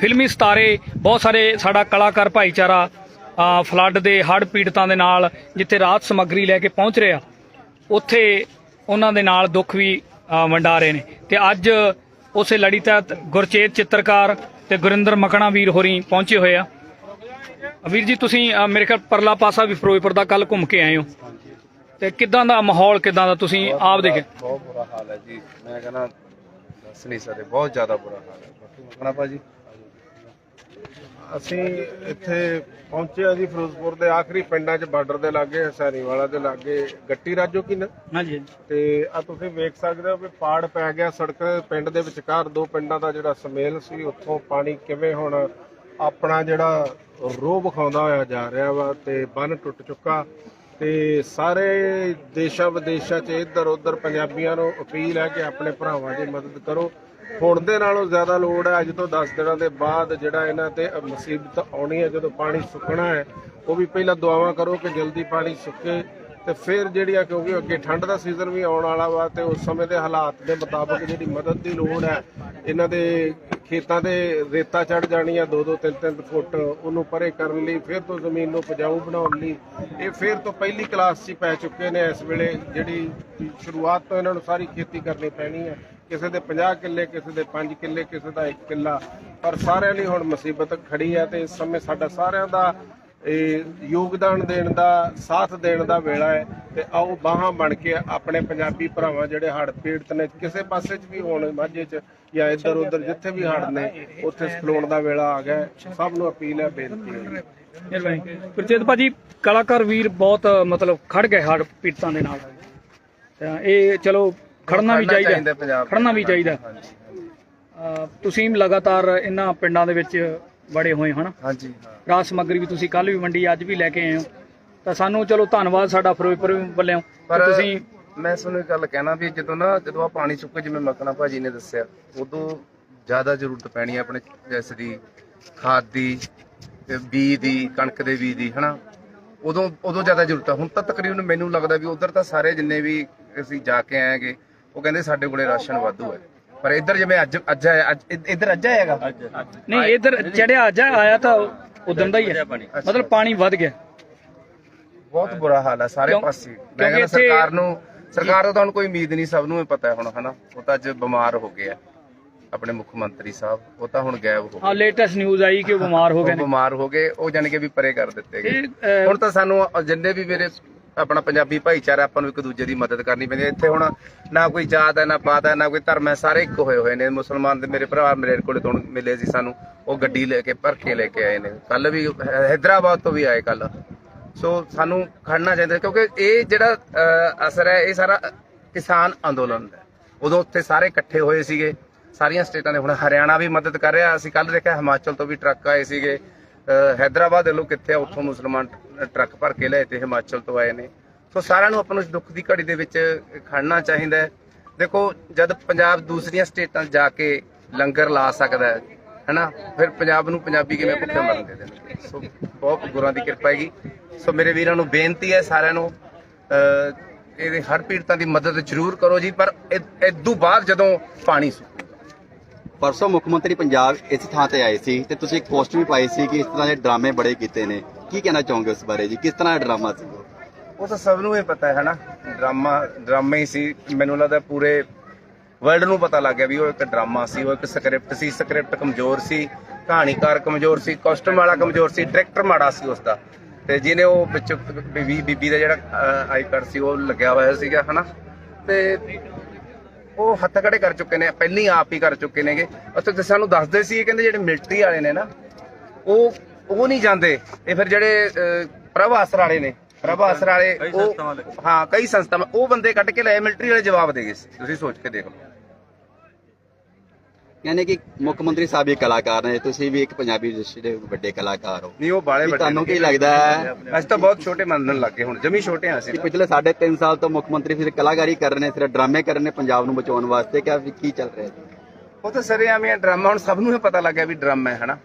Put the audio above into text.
ਫਿਲਮੀ ਸਿਤਾਰੇ ਬਹੁਤ ਸਾਰੇ ਸਾਡਾ ਕਲਾਕਾਰ ਭਾਈਚਾਰਾ ਫਲੱਡ ਦੇ ਹੜ੍ਹ ਪੀੜਤਾਂ ਦੇ ਨਾਲ ਜਿੱਥੇ ਰਾਹਤ ਸਮੱਗਰੀ ਲੈ ਕੇ ਪਹੁੰਚ ਰਿਹਾ ਉੱਥੇ ਉਹਨਾਂ ਦੇ ਨਾਲ ਦੁੱਖ ਵੀ ਵੰਡਾ ਰਹੇ ਨੇ। ਤੇ ਅੱਜ ਉਸੇ ਲੜੀ ਤਹਿਤ ਗੁਰਚੇਤ ਚਿੱਤਰਕਾਰ ਤੇ ਗੁਰਿੰਦਰ ਮਕਣਾ ਵੀਰ ਹੋਰੀ ਪਹੁੰਚੇ ਹੋਏ ਆ। ਵੀਰ ਜੀ ਤੁਸੀਂ ਮੇਰੇ ਖਿਆਲ ਪਰਲਾ ਪਾਸਾ ਵੀ ਫਿਰੋਜ਼ਪੁਰ ਦਾ ਕੱਲ ਘੁੰਮ ਕੇ ਆਏ ਹੋ। ਤੇ ਕਿਦਾਂ ਦਾ ਮਾਹੌਲ ਕਿਦਾਂ ਦਾ ਤੁਸੀਂ ਆਪ ਦੇਖੇ ਬਹੁਤ ਬੁਰਾ ਹਾਲ ਹੈ ਜੀ। ਮੈਂ ਕਹਿੰਦਾ ਦੱਸ ਨਹੀਂ ਸਕਦੇ ਬਹੁਤ ਜ਼ਿਆਦਾ ਬੁਰਾ ਹਾਲ ਹੈ। ਬਾਕੀ ਮਕਣਾ ਭਾਜੀ? ਅਸੀਂ ਇੱਥੇ ਪਹੁੰਚੇ ਆ ਜੀ ਫਿਰੋਜ਼ਪੁਰ ਦੇ ਆਖਰੀ ਪਿੰਡਾਂ 'ਚ ਬਾਰਡਰ ਦੇ ਲਾਗੇ ਹਸੈਰੀਵਾਲਾ ਦੇ ਲਾਗੇ ਗੱਟੀ ਰਾਜੋ ਕੀ ਨਾ? ਹਾਂਜੀ ਤੇ ਆ ਤੁਸੀਂ ਵੇਖ ਸਕਦੇ ਹੋ ਵੀ ਪਾੜ ਪੈ ਗਿਆ ਸੜਕ ਪਿੰਡ ਦੇ ਵਿਚਕਾਰ। ਦੋ ਪਿੰਡਾਂ ਦਾ ਜਿਹੜਾ ਸਮੇਲ ਸੀ ਉੱਥੋਂ ਪਾਣੀ ਕਿਵੇਂ ਹੁਣ ਆਪਣਾ ਜਿਹੜਾ ਰੋਹ ਵਿਖਾਉਂਦਾ ਹੋਇਆ ਜਾ ਰਿਹਾ ਵਾ ਤੇ ਬੰਨ ਟੁੱਟ ਚੁੱਕਾ। ਤੇ ਸਾਰੇ ਦੇਸ਼ਾਂ ਵਿਦੇਸ਼ਾਂ 'ਚ ਇੱਧਰ ਉੱਧਰ ਪੰਜਾਬੀਆਂ ਨੂੰ ਅਪੀਲ ਹੈ ਕਿ ਆਪਣੇ ਭਰਾਵਾਂ ਦੀ ਮਦਦ ਕਰੋ। ਹੁਣ ਦੇ ਨਾਲੋਂ ਜ਼ਿਆਦਾ ਲੋੜ ਹੈ, ਅੱਜ ਤੋਂ 10 ਦਿਨਾਂ ਦੇ ਬਾਅਦ ਜਿਹੜਾ ਇਹਨਾਂ ਤੇ ਮੁਸੀਬਤ ਆਉਣੀ ਹੈ, ਜਦੋਂ ਪਾਣੀ ਸੁੱਕਣਾ ਹੈ, ਉਹ ਵੀ ਪਹਿਲਾਂ ਦੁਆਵਾਂ ਕਰੋ ਕਿ ਜਲਦੀ ਪਾਣੀ ਸੁੱਕੇ ਤੇ ਫਿਰ ਜਿਹੜੀਆਂ ਕਿਉਂਕਿ ਅੱਗੇ ਠੰਡ ਦਾ ਸੀਜ਼ਨ ਵੀ ਆਉਣ ਵਾਲਾ ਵਾ ਤੇ ਉਸ ਸਮੇਂ ਦੇ ਹਾਲਾਤ ਦੇ ਮੁਤਾਬਕ ਜਿਹੜੀ ਮਦਦ ਦੀ ਲੋੜ ਹੈ, ਇਹਨਾਂ ਦੇ ਖੇਤਾਂ ਦੇ ਰੇਤਾ ਚੜ ਜਾਣੀ ਆ 2-2 3-3 ਫੁੱਟ ਉਹਨੂੰ ਪਰੇ ਕਰਨ ਲਈ, ਫਿਰ ਤੋਂ ਜ਼ਮੀਨ ਨੂੰ ਉਪਜਾਊ ਬਣਾਉਣ ਲਈ, ਇਹ ਫਿਰ ਤੋਂ ਪਹਿਲੀ ਕਲਾਸ 'ਚ ਪੈ ਚੁੱਕੇ ਨੇ ਇਸ ਵੇਲੇ ਜਿਹੜੀ ਸ਼ੁਰੂਆਤ ਤੋਂ ਇਹਨਾਂ ਨੂੰ ਸਾਰੀ ਖੇਤੀ ਕਰਨੀ ਪੈਣੀ ਹੈ। ਕਿਸੇ ਦੇ 50 ਕਿੱਲੇ, ਕਿਸੇ ਦੇ 5 ਕਿੱਲੇ, ਕਿਸੇ ਦਾ 1 ਕਿੱਲਾ। ਪਰ ਸਾਰਿਆਂ ਲਈ ਹੁਣ ਮੁਸੀਬਤ ਖੜੀ ਹੈ ਤੇ ਇਸ ਸਮੇਂ ਸਾਡਾ ਸਾਰਿਆਂ ਦਾ ਇਹ ਯੋਗਦਾਨ ਦੇਣ ਦਾ, ਸਾਥ ਦੇਣ ਦਾ ਵੇਲਾ ਹੈ ਤੇ ਆਓ ਬਾਹਾਂ ਬਣ ਕੇ ਆਪਣੇ ਪੰਜਾਬੀ ਭਰਾਵਾਂ ਜਿਹੜੇ ਹੜ੍ਹ ਪੀੜਤ ਨੇ, ਕਿਸੇ ਪਾਸੇ 'ਚ ਵੀ ਹੋਣ ਮਾਝੇ 'ਚ ਜਾਂ ਇੱਧਰ ਉੱਧਰ ਜਿੱਥੇ ਵੀ ਹੜ੍ਹ ਨੇ, ਉੱਥੇ ਖਲੋਣ ਦਾ ਵੇਲਾ ਆ ਗਿਆ ਸਭ ਨੂੰ ਅਪੀਲ ਹੈ, ਬੇਨਤੀ ਹੈ ਮਿਹਰਬਾਨੀ। ਭਾਜੀ, ਕਲਾਕਾਰ ਵੀਰ ਬਹੁਤ, ਮਤਲਬ ਖੜ ਗਏ ਹੜ ਪੀੜਤਾਂ ਦੇ ਨਾਲ। ਤਾਂ ਇਹ ਚਲੋ ਖੜਨਾ ਵੀ ਚਾਹੀਦਾ ਪੰਜਾਬ ਖੜਨਾ ਵੀ ਚਾਹੀਦਾ। ਹਾਂਜੀ ਅ, ਤੁਸੀਂ ਲਗਾਤਾਰ ਇਹਨਾਂ ਪਿੰਡਾਂ ਦੇ ਵਿੱਚ ਬੜੇ ਹੋਏ ਹਨ? ਹਾਂਜੀ ਹਾਂ। ਸਮੱਗਰੀ ਵੀ ਤੁਸੀਂ ਕੱਲ ਵੀ ਵੰਡੀ ਅੱਜ ਵੀ ਲੈ ਕੇ ਆਏ ਹੋ। ਤਾਂ ਸਾਨੂੰ ਚਲੋ ਧੰਨਵਾਦ ਸਾਡਾ ਫਿਰੋਜ਼ਪੁਰ ਵੱਲੋਂ। ਪਰ ਪਰ ਤੁਸੀਂ ਮੈਂ ਤੁਹਾਨੂੰ ਇੱਕ ਗੱਲ ਕਹਿਣਾ ਵੀ ਜਦੋਂ ਨਾ ਜਦੋਂ ਆ ਪਾਣੀ ਸੁੱਕੇ ਜਿਵੇਂ ਮਕਨਾ ਭਾਜੀ ਨੇ ਦੱਸਿਆ ਉਦੋਂ ਜ਼ਿਆਦਾ ਜ਼ਰੂਰਤ ਪੈਣੀ ਹੈ ਆਪਣੇ ਜਿਸ ਦੀ ਖਾਦ ਦੀ ਤੇ ਬੀਜ ਦੀ ਕਣਕ ਦੇ ਬੀਜ ਦੀ ਹਨਾ? ਉਦੋਂ ਉਦੋਂ ਜ਼ਿਆਦਾ ਜ਼ਰੂਰਤ ਹੈ ਹੁਣ ਤਾਂ ਤਕਰੀਬਨ ਮੈਨੂੰ ਲੱਗਦਾ ਵੀ ਉਧਰ ਤਾਂ ਸਾਰੇ ਜਿੰਨੇ ਵੀ ਅਸੀਂ ਜਾ ਕੇ ਆਏਗੇ ਉਹ ਕਹਿੰਦੇ ਸਾਡੇ ਕੋਲੇ ਰਾਸ਼ਨ ਵਾਧੂ ਹੈ। ਪਰ ਇੱਧਰ ਜਿਵੇਂ ਅੱਜ ਅੱਜ ਆਇਆ ਅੱਜ ਇ- ਇੱਧਰ ਅੱਜ ਆਏਗਾ ਨਹੀਂ ਇਧਰ ਚੜਿਆ ਅੱਜ ਆਇਆ ਤਾਂ ਉਦੋਂ ਦਾ ਹੀ ਹੈ। ਮਤਲਬ ਪਾਣੀ ਵੱਧ ਗਿਆ। ਬਹੁਤ ਬੁਰਾ ਹਾਲ ਹੈ ਸਾਰੇ ਕਿਉਂ- ਪਾਸੇ। ਮੈਂ ਕਿਉਂਕਿ ਕਹਿੰਦਾ ਇੱਥੇ- ਸਰਕਾਰ ਨੂੰ ਸਰਕਾਰ ਤਾਂ ਹੁਣ ਕੋਈ ਉਮੀਦ ਨਹੀਂ ਸਭ ਨੂੰ ਇਹ ਪਤਾ ਹੈ ਹੁਣ ਹਨਾ? ਉਹ ਤਾਂ ਅੱਜ ਬਿਮਾਰ ਹੋ ਗਏ ਆ ਆਪਣੇ ਮੁੱਖ ਮੰਤਰੀ ਸਾਹਿਬ। ਉਹ ਤਾਂ ਹੁਣ ਗਾਇਬ ਹੋ ਹਾਂ ਗਏ ਲੇਟੈਸਟ ਨਿਊਜ਼ ਆਈ ਕਿ ਉਹ ਬਿਮਾਰ ਹੋ ਗਏ ਉਹ ਨੇ। ਬਿਮਾਰ ਹੋ ਗਏ ਉਹ ਜਾਣ ਕੇ ਵੀ ਪਰੇ ਕਰ ਦਿੱਤੇ ਗਏ। ਇਹ ਹੁਣ ਤਾਂ ਸਾਨੂੰ ਜਿੰਨੇ ਵੀ ਮੇਰੇ ਆਪਣਾ ਪੰਜਾਬੀ ਭਾਈਚਾਰਾ ਆਪਾਂ ਨੂੰ ਇੱਕ ਦੂਜੇ ਦੀ ਮਦਦ ਕਰਨੀ ਪੈਂਦੀ ਹੈ। ਇੱਥੇ ਹੁਣ ਨਾ ਕੋਈ ਜਾਤ ਹੈ, ਨਾ ਪਾਤ ਹੈ, ਨਾ ਕੋਈ ਧਰਮ ਹੈ, ਸਾਰੇ ਇੱਕ ਹੋਏ ਹੋਏ ਨੇ। ਮੁਸਲਮਾਨ ਦੇ ਮੇਰੇ ਭਰਾ ਮੇਰੇ ਕੋਲੇ ਤੋਂ ਮਿਲੇ ਸੀ ਸਾਨੂੰ। ਉਹ ਗੱਡੀ ਲੈ ਕੇ ਭਰ ਕੇ ਲੈ ਕੇ ਆਏ ਨੇ। ਕੱਲ ਵੀ, ਹੈਦਰਾਬਾਦ ਤੋਂ ਵੀ ਆਏ ਕੱਲ ਸੋ ਸਾਨੂੰ ਖੜਨਾ ਚਾਹੀਦਾ, ਕਿਉਂਕਿ ਇਹ ਜਿਹੜਾ ਅਸਰ ਹੈ, ਇਹ ਸਾਰਾ ਕਿਸਾਨ ਅੰਦੋਲਨ ਦਾ ਉਦੋਂ ਉੱਥੇ ਸਾਰੇ ਇਕੱਠੇ ਹੋਏ ਸੀਗੇ। ਸਾਰੀਆਂ ਸਟੇਟਾਂ ਦੇ ਹੁਣ ਹਰਿਆਣਾ ਵੀ ਮਦਦ ਕਰ ਰਿਹਾ। ਅਸੀਂ ਕੱਲ ਦੇਖਿਆ, ਹਿਮਾਚਲ ਤੋਂ ਵੀ ਟਰੱਕ ਆਏ ਸੀਗੇ। ਅਹ, ਹੈਦਰਾਬਾਦ ਦੇ ਕਿੱਥੇ ਆ ਉੱਥੋਂ ਮੁਸਲਮਾਨ ਟਰੱਕ ਭਰ ਕੇ ਲਏ ਤੇ ਹਿਮਾਚਲ ਤੋਂ ਆਏ ਨੇ। ਸੋ ਸਾਰਿਆਂ ਨੂੰ ਆਪਾਂ ਨੂੰ ਦੁੱਖ ਦੀ ਘੜੀ ਦੇ ਵਿੱਚ ਖੜਨਾ ਚਾਹੀਦਾ ਹੈ। ਦੇਖੋ ਜਦ ਪੰਜਾਬ ਦੂਸਰੀਆਂ ਸਟੇਟਾਂ ਜਾ ਕੇ ਲੰਗਰ ਲਾ ਸਕਦਾ ਹੈ ਹੈਨਾ ਫਿਰ ਪੰਜਾਬ ਨੂੰ ਪੰਜਾਬੀ ਕਿਵੇਂ ਭੁੱਖੇ ਮਰਨ ਦੇ ਦੇਣਗੇ ਸੋ ਬਹੁਤ ਗੁਰਾਂ ਦੀ ਕਿਰਪਾ ਹੈਗੀ। ਸੋ ਮੇਰੇ ਵੀਰਾਂ ਨੂੰ ਬੇਨਤੀ ਹੈ ਸਾਰਿਆਂ ਨੂੰ ਇਹਦੇ ਹਰ ਪੀੜਤਾਂ ਦੀ ਮਦਦ ਜ਼ਰੂਰ ਕਰੋ ਜੀ ਪਰ ਇਦੋਂ ਬਾਅਦ ਜਦੋਂ ਪਾਣੀ ਸੁੱਕੂ। ਪਰਸੋਂ ਮੁੱਖ ਮੰਤਰੀ ਪੰਜਾਬ ਇਸ ਥਾਂ ਤੇ ਆਏ ਸੀ ਤੇ ਤੁਸੀਂ ਇੱਕ ਪੋਸਟ ਵੀ ਪਾਈ ਸੀ ਕਿ ਇਸ ਤਰ੍ਹਾਂ ਦੇ ਡਰਾਮੇ ਬੜੇ ਕੀਤੇ ਨੇ। ਕੀ ਕਹਿਣਾ ਚਾਹੋਗੇ ਉਸ ਬਾਰੇ ਜੀ? ਕਿਸ ਤਰ੍ਹਾਂ ਦਾ ਡਰਾਮਾ ਸੀ ਉਹ? ਤਾਂ ਸਭ ਨੂੰ ਹੀ ਪਤਾ ਹੈ ਹਨਾ ਡਰਾਮਾ ਡਰਾਮਾ ਹੀ ਸੀ। ਮੈਨੂੰ ਲੱਗਦਾ ਪੂਰੇ ਵਰਲਡ ਨੂੰ ਪਤਾ ਲੱਗ ਗਿਆ ਵੀ ਉਹ ਇੱਕ ਡਰਾਮਾ ਸੀ, ਉਹ ਇੱਕ ਸਕ੍ਰਿਪਟ ਸੀ। ਸਕ੍ਰਿਪਟ ਕਮਜ਼ੋਰ ਸੀ, ਕਹਾਣੀਕਾਰ ਕਮਜ਼ੋਰ ਸੀ ਕਾਸਟਮ ਵਾਲਾ ਕਮਜ਼ੋਰ ਸੀ ਡਾਇਰੈਕਟਰ ਮਾੜਾ ਸੀ ਉਸ ਦਾ ਤੇ ਜਿਹਨੇ ਉਹ ਵਿੱਚ ਬੀਬੀ ਬੀਬੀ ਦਾ ਜਿਹੜਾ ਆਈ ਕਾਰਡ ਸੀ, ਉਹ ਲੱਗਿਆ ਹੋਇਆ ਸੀਗਾ ਹਨਾ ਤੇ ਉਹ ਹੱਥ ਖੜੇ ਕਰ ਚੁੱਕੇ ਨੇ ਪਹਿਲੀ ਆਪ ਹੀ ਕਰ ਚੁੱਕੇ ਨੇਗੇ। ਉੱਥੇ ਤੇ ਸਾਨੂੰ ਦੱਸਦੇ ਸੀ ਇਹ ਕਹਿੰਦੇ ਜਿਹੜੇ ਮਿਲਟਰੀ ਵਾਲੇ ਨੇ ਨਾ ਉਹ ਉਹ ਨਹੀਂ ਜਾਂਦੇ। ਇਹ ਫਿਰ ਜਿਹੜੇ ਪ੍ਰਭ ਆਸਰ ਵਾਲੇ ਨੇ ਪ੍ਰਭ ਆਸਰ ਵਾਲੇ ਉਹ ਹਾਂ ਕਈ ਸੰਸਥਾਵਾਂ ਉਹ ਬੰਦੇ ਕੱਢ ਕੇ ਲਏ ਮਿਲਟਰੀ ਵਾਲੇ ਜਵਾਬ ਦੇ ਗਏ ਤੁਸੀਂ ਸੋਚ ਕੇ ਦੇਖ। ਲਓ ਯਾਨੀ ਕਿ ਮੁੱਖ ਮੰਤਰੀ ਸਾਹਿਬ ਇੱਕ ਕਲਾਕਾਰ ਨੇ ਤੁਸੀਂ ਵੀ ਇੱਕ ਪੰਜਾਬੀ ਇੰਡਸਟਰੀ ਦੇ ਵੱਡੇ ਕਲਾਕਾਰ ਹੋ। ਨਹੀਂ ਉਹ ਬਾਲੇ ਵੀ ਵੱਡੇ ਤੁਹਾਨੂੰ। ਕੀ ਲੱਗਦਾ ਹੈ? ਅਸੀਂ ਤਾਂ ਬਹੁਤ ਛੋਟੇ ਮੰਨਣ ਲੱਗੇ ਹੁਣ ਜਮੀ ਛੋਟੇ ਹਾਂ ਅਸੀਂ ਕਿ। ਪਿਛਲੇ 3.5 ਸਾਲ ਤੋਂ ਮੁੱਖ ਮੰਤਰੀ ਫਿਰ ਕਲਾਕਾਰੀ ਕਰ ਰਹੇ ਨੇ ਸਿਰਫ ਡਰਾਮੇ ਕਰ ਰਹੇ ਨੇ ਪੰਜਾਬ ਨੂੰ ਬਚਾਉਣ ਵਾਸਤੇ। ਕੀ ਚੱਲ ਰਿਹਾ ਹੈ ਉਹ ਤਾਂ ਸਰੇ ਆਵੇਂ ਡਰਾਮਾ ਹੁਣ ਸਭ ਨੂੰ ਹੀ ਪਤਾ ਲੱਗਿਆ ਵੀ ਡਰਾਮਾ ਹੈ ਹਨਾ?